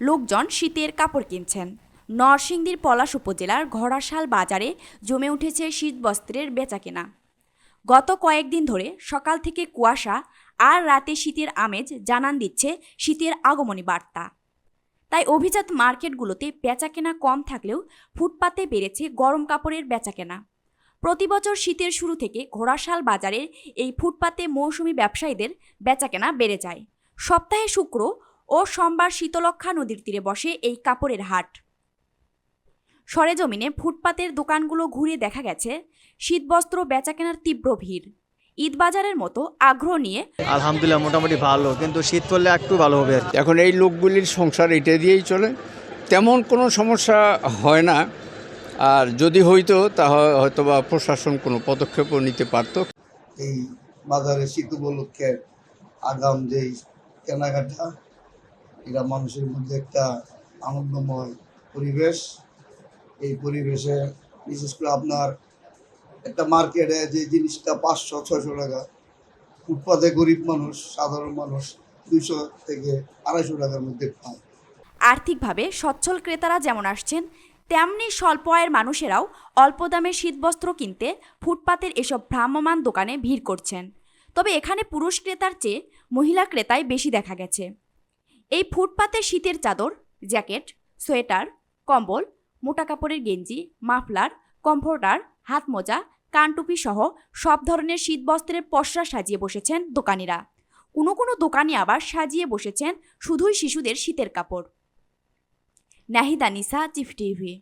লোকজন শীতের কাপড় কিনছেন। নরসিংদীর পলাশ উপজেলার ঘোড়াশাল বাজারে জমে উঠেছে শীতবস্ত্রের বেচাকেনা। গত কয়েকদিন ধরে সকাল থেকে কুয়াশা আর রাতে শীতের আমেজ জানান দিচ্ছে শীতের আগমনী বার্তা। তাই অভিজাত মার্কেটগুলোতে বেচাকেনা কম থাকলেও ফুটপাতে বেড়েছে গরম কাপড়ের বেচাকেনা। প্রতি বছর শীতের শুরু থেকে ঘোড়াশাল বাজারের এই ফুটপাতে মৌসুমি ব্যবসায়ীদের বেচাকেনা বেড়ে যায়। সপ্তাহে শুক্র ও সোমবার শীতলক্ষা নদীর তীরে বসে এই কাপড়ের হাট। সরেজমিনে ফুটপাতের দোকানগুলো ঘুরে দেখা গেছে শীতবস্ত্র বেচাকেনার তীব্র ভিড়। ঈদ বাজারের মতো আগ্রহ নিয়ে আলহামদুলিল্লাহ মোটামুটি ভালো কিন্তু শীত পড়লে একটু ভালো হবে এখন এই লোকগুলির সংসার এটা দিয়েই চলে। তেমন কোনো সমস্যা হয় না আর যদি হইতো তা হয়তো বা প্রশাসন কোনো পদক্ষেপও নিতে পারতো। এই বাজারে শীত উপলক্ষে আগাম যেই কেনাকাটা এটা মানুষের মধ্যে একটা আনন্দময় পরিবেশ। এই পরিবেশে বিশেষ করে আপনার একটা মার্কেটে যে জিনিসটা পাঁচশো, ছয়শো টাকা, ফুটপাতে গরিব মানুষ, সাধারণ মানুষ দুইশো থেকে আড়াইশো টাকার মধ্যে পায়। আর্থিকভাবে সচ্ছল ক্রেতারা যেমন আসছেন, তেমনি স্বল্প আয়ের মানুষেরাও অল্প দামে শীতবস্ত্র কিনতে, ফুটপাতের এসব ভ্রাম্যমান দোকানে ভিড় করছেন। তবে এখানে পুরুষ ক্রেতার চেয়ে মহিলা ক্রেতাই বেশি দেখা গেছে। এই ফুটপাতে শীতের চাদর, জ্যাকেট, সোয়েটার, কম্বল, মোটা কাপড়ের গেঞ্জি, মাফলার, কম্ফোর্টার, হাত মোজা কানটুপি সহ সব ধরনের শীতবস্ত্রের পসরা সাজিয়ে বসেছেন দোকানিরা। কোনো কোনো দোকানে আবার সাজিয়ে বসেছেন শুধুই শিশুদের শীতের কাপড়। নাহিদা নিসা চিফ টিভি।